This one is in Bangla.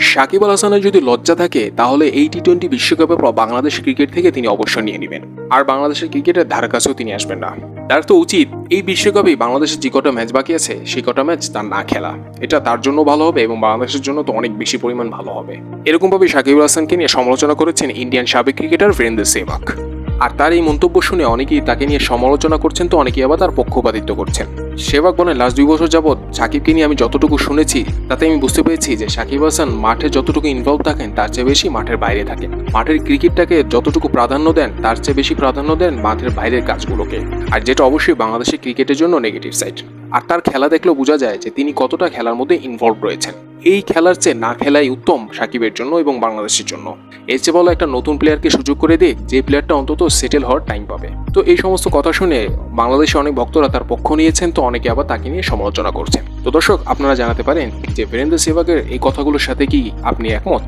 সাকিব আল হাসানের যদি লজ্জা থাকে, তাহলে এই টি টোয়েন্টি বিশ্বকাপে পর বাংলাদেশ ক্রিকেট থেকে তিনি অবসর নিয়ে নেবেন। আর বাংলাদেশের ক্রিকেটের ধার কাছেও তিনি আসবেন না। তার তো উচিত, এই বিশ্বকাপে বাংলাদেশের যে কটা ম্যাচ বাকি আছে, সেই কটা ম্যাচ তার না খেলা। এটা তার জন্য ভালো হবে এবং বাংলাদেশের জন্য তো অনেক বেশি পরিমাণ ভালো হবে। এরকমভাবে সাকিব আল হাসানকে নিয়ে সমালোচনা করেছেন ইন্ডিয়ান সাবেক ক্রিকেটার বীরেন্দ্র সেবাক আর তার এই মন্তব্য শুনে অনেকেই তাকে নিয়ে সমালোচনা করছেন তো অনেকেই আবার তার পক্ষপাতিত্ব করছেন। সেবাক বলেন, লাস্ট দুই বছর যাবৎ সাকিবকে নিয়ে আমি যতটুকু শুনেছি, তাতে আমি বুঝতে পেরেছি যে সাকিব হাসান মাঠে যতটুকু ইনভলভ থাকেন, তার চেয়ে বেশি মাঠের বাইরে থাকেন। মাঠের ক্রিকেটটাকে যতটুকু প্রাধান্য দেন, তার চেয়ে বেশি প্রাধান্য দেন মাঠের বাইরের কাজগুলোকে। আর যেটা অবশ্যই বাংলাদেশের ক্রিকেটের জন্য নেগেটিভ সাইড আর তার খেলা দেখলেও বোঝা যায় যে তিনি কতটা খেলার মধ্যে ইনভলভ রয়েছেন। এই খেলার চেয়ে না খেলাই উত্তম সাকিবের জন্য এবং বাংলাদেশের জন্য। এর চেয়ে বলো একটা নতুন প্লেয়ারকে সুযোগ করে দিয়ে যে প্লেয়ারটা অন্তত সেটেল হওয়ার টাইম পাবে। তো এই সমস্ত কথা শুনে বাংলাদেশে অনেক ভক্তরা তার পক্ষ নিয়েছেন, তো অনেকে আবার তাকে নিয়ে সমালোচনা করছেন। তো দর্শক, আপনারা জানাতে পারেন যে বীরেন্দ্র সেবাগের এই কথাগুলোর সাথে কি আপনি একমত?